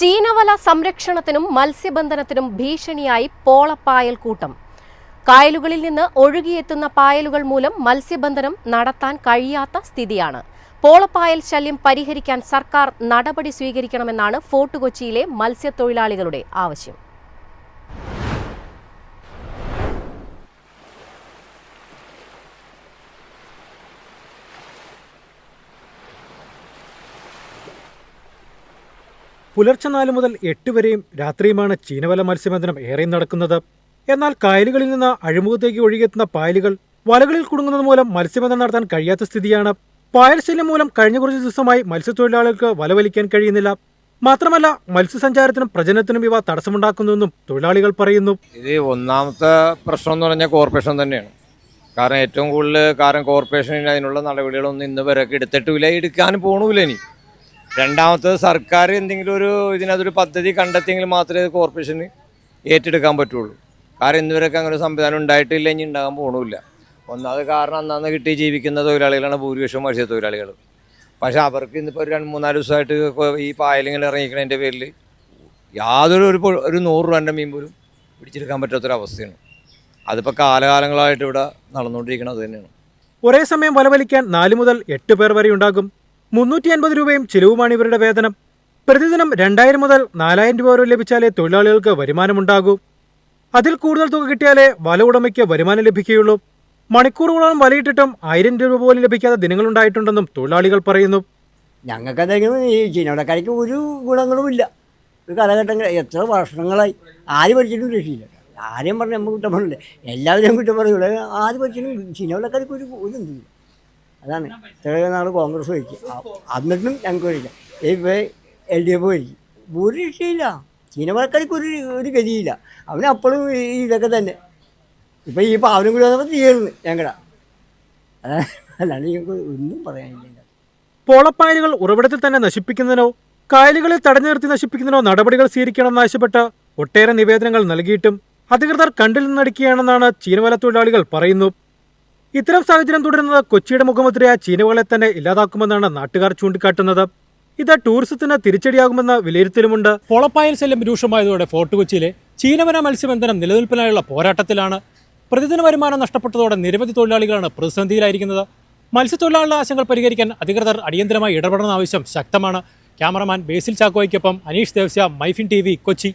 ചീനവല സംരക്ഷണത്തിനും മത്സ്യബന്ധനത്തിനും ഭീഷണിയായി പോളപ്പായൽ കൂട്ടം. കായലുകളിൽ നിന്ന് ഒഴുകിയെത്തുന്ന പായലുകൾ മൂലം മത്സ്യബന്ധനം നടത്താൻ കഴിയാത്ത സ്ഥിതിയാണ്. പോളപ്പായൽ ശല്യം പരിഹരിക്കാൻ സർക്കാർ നടപടി സ്വീകരിക്കണമെന്നാണ് ഫോർട്ട് കൊച്ചിയിലെ മത്സ്യത്തൊഴിലാളികളുടെ ആവശ്യം. പുലർച്ചെ നാല് മുതൽ എട്ട് വരെയും രാത്രിയുമാണ് ചീനവല മത്സ്യബന്ധനം ഏറെയും നടക്കുന്നത്. എന്നാൽ കായലുകളിൽ നിന്ന് അഴിമുഖത്തേക്ക് ഒഴുകിയെത്തുന്ന പായലുകൾ വലകളിൽ കുടുങ്ങുന്നത് മൂലം മത്സ്യബന്ധനം നടത്താൻ കഴിയാത്ത സ്ഥിതിയാണ്. പായൽ ശല്യം മൂലം കഴിഞ്ഞ കുറച്ച് ദിവസമായി മത്സ്യത്തൊഴിലാളികൾക്ക് വല വലിക്കാൻ കഴിയുന്നില്ല. മാത്രമല്ല മത്സ്യസഞ്ചാരത്തിനും പ്രജനനത്തിനും ഇവ തടസ്സമുണ്ടാക്കുന്നുവെന്നും തൊഴിലാളികൾ പറയുന്നു. ഇത് ഒന്നാമത്തെ പ്രശ്നം എന്ന് പറഞ്ഞാൽ കോർപ്പറേഷൻ തന്നെയാണ്. കാരണം ഏറ്റവും കൂടുതൽ കാരണം കോർപ്പറേഷനിൽ അതിനുള്ള നടപടികളൊന്നും ഇന്ന് വരെ എടുത്തിട്ടില്ല എടുക്കാനും പോണില്ല ഇനി. രണ്ടാമത്തത് സർക്കാർ എന്തെങ്കിലും ഒരു ഇതിനകത്തൊരു പദ്ധതി കണ്ടെത്തിയെങ്കിൽ മാത്രമേ ഇത് കോർപ്പറേഷന് ഏറ്റെടുക്കാൻ പറ്റുള്ളൂ. കാരണം ഇന്നുവരെയൊക്കെ അങ്ങനെ ഒരു സംവിധാനം ഉണ്ടായിട്ടില്ല ഇനി ഉണ്ടാകാൻ പോകണമില്ല ഒന്നാമത് കാരണം അന്നന്ന് കിട്ടി ജീവിക്കുന്ന തൊഴിലാളികളാണ് ഭൂരിപക്ഷം മത്സ്യ തൊഴിലാളികൾ പക്ഷേ അവർക്ക് ഇന്നിപ്പോൾ ഒരു രണ്ട് മൂന്നാൽ ദിവസമായിട്ട് ഈ പായലിങ്ങനെ ഇറങ്ങിക്കണതിന്റെ പേരിൽ യാതൊരു ഒരു ഒരു നൂറ് രൂപന്റെ മീൻ പോലും പിടിച്ചെടുക്കാൻ പറ്റാത്തൊരവസ്ഥയാണ്. അതിപ്പോൾ കാലകാലങ്ങളായിട്ട് ഇവിടെ നടന്നുകൊണ്ടിരിക്കുന്നത് തന്നെയാണ്. ഒരേ സമയം വലവലിക്കാൻ നാല് മുതൽ എട്ട് പേർ വരെ ഉണ്ടാകും. മുന്നൂറ്റി അൻപത് രൂപയും ചിലവുമാണ് ഇവരുടെ വേതനം. പ്രതിദിനം രണ്ടായിരം മുതൽ നാലായിരം രൂപ വരെ ലഭിച്ചാലേ തൊഴിലാളികൾക്ക് വരുമാനമുണ്ടാകൂ. അതിൽ കൂടുതൽ തുക കിട്ടിയാലേ വല ഉടമയ്ക്ക് വരുമാനം ലഭിക്കുകയുള്ളൂ. മണിക്കൂറുകളോളം വലയിട്ടിട്ടും ആയിരം രൂപ പോലും ലഭിക്കാത്ത ദിനങ്ങളുണ്ടായിട്ടുണ്ടെന്നും തൊഴിലാളികൾ പറയുന്നു. ഞങ്ങൾക്ക് എന്തെങ്കിലും ഈ ചീനവടക്കാർക്ക് ഒരു ഗുണങ്ങളുമില്ല. ഒരു കാലഘട്ടങ്ങൾ എത്ര വർഷങ്ങളായി. ആര് പഠിച്ചിട്ടും രക്ഷയില്ല. ആരെയും പറഞ്ഞ് നമ്മൾ കുറ്റം പറഞ്ഞില്ല എല്ലാവരെയും കുറ്റം പറയൂല ആര് പഠിച്ചിട്ടും ചിനവടക്കാരിക്ക് ഒരു ഇതൊന്നും അതാണ്. തെളിവെന്നാണ് കോൺഗ്രസ് ഭരിക്കും എന്നിട്ടും ഞങ്ങൾക്ക് ഭരിക്കാം ഇപ്പോൾ എൽ ഡി എഫ് ഭരിക്കും ഒരു രക്ഷയില്ല ചീനവടക്കാർക്ക് ഒരു ഒരു ഗതിയില്ല. അവന് അപ്പോഴും ഇതൊക്കെ തന്നെ. ഇപ്പം ഈ പാവനും കൂടി വന്നപ്പോൾ തീർന്ന് ഞങ്ങളുടെ അതാണ് അല്ലാണ്ട് ഞങ്ങൾക്ക് ഒന്നും പറയാനില്ല. പോളപ്പായലുകൾ ഉറവിടത്തിൽ തന്നെ നശിപ്പിക്കുന്നതിനോ കായലുകളെ തടഞ്ഞു നിർത്തി നശിപ്പിക്കുന്നതിനോ നടപടികൾ സ്വീകരിക്കണമെന്നാവശ്യപ്പെട്ട് ഒട്ടേറെ നിവേദനങ്ങൾ നൽകിയിട്ടും അധികൃതർ കണ്ടിൽ നിന്നടിക്കുകയാണെന്നാണ് ചീനവല തൊഴിലാളികൾ പറയുന്നു. ഇത്തരം സാഹചര്യം തുടരുന്നത് കൊച്ചിയുടെ മുഖമുദ്രയായ ചീനവകളെ തന്നെ ഇല്ലാതാക്കുമെന്നാണ് നാട്ടുകാർ ചൂണ്ടിക്കാട്ടുന്നത്. ഇത് ടൂറിസത്തിന് തിരിച്ചടിയാകുമെന്ന വിലയിരുത്തലുമുണ്ട്. പൊളപ്പായൽ ശല്യം രൂക്ഷമായതോടെ ഫോർട്ട് കൊച്ചിയിലെ ചീനവന മത്സ്യബന്ധനം നിലനിൽപ്പിനായുള്ള പോരാട്ടത്തിലാണ്. പ്രതിദിന വരുമാനം നഷ്ടപ്പെട്ടതോടെ നിരവധി തൊഴിലാളികളാണ് പ്രതിസന്ധിയിലായിരിക്കുന്നത്. മത്സ്യത്തൊഴിലാളികളുടെ ആശങ്കകൾ പരിഹരിക്കാൻ അധികൃതർ അടിയന്തരമായി ഇടപെടണമെന്ന ആവശ്യം ശക്തമാണ്. ക്യാമറമാൻ ബേസിൽ ചാക്കോയ്ക്കൊപ്പം അനീഷ് ദേവസ്യ മൈഫിൻ ടി കൊച്ചി.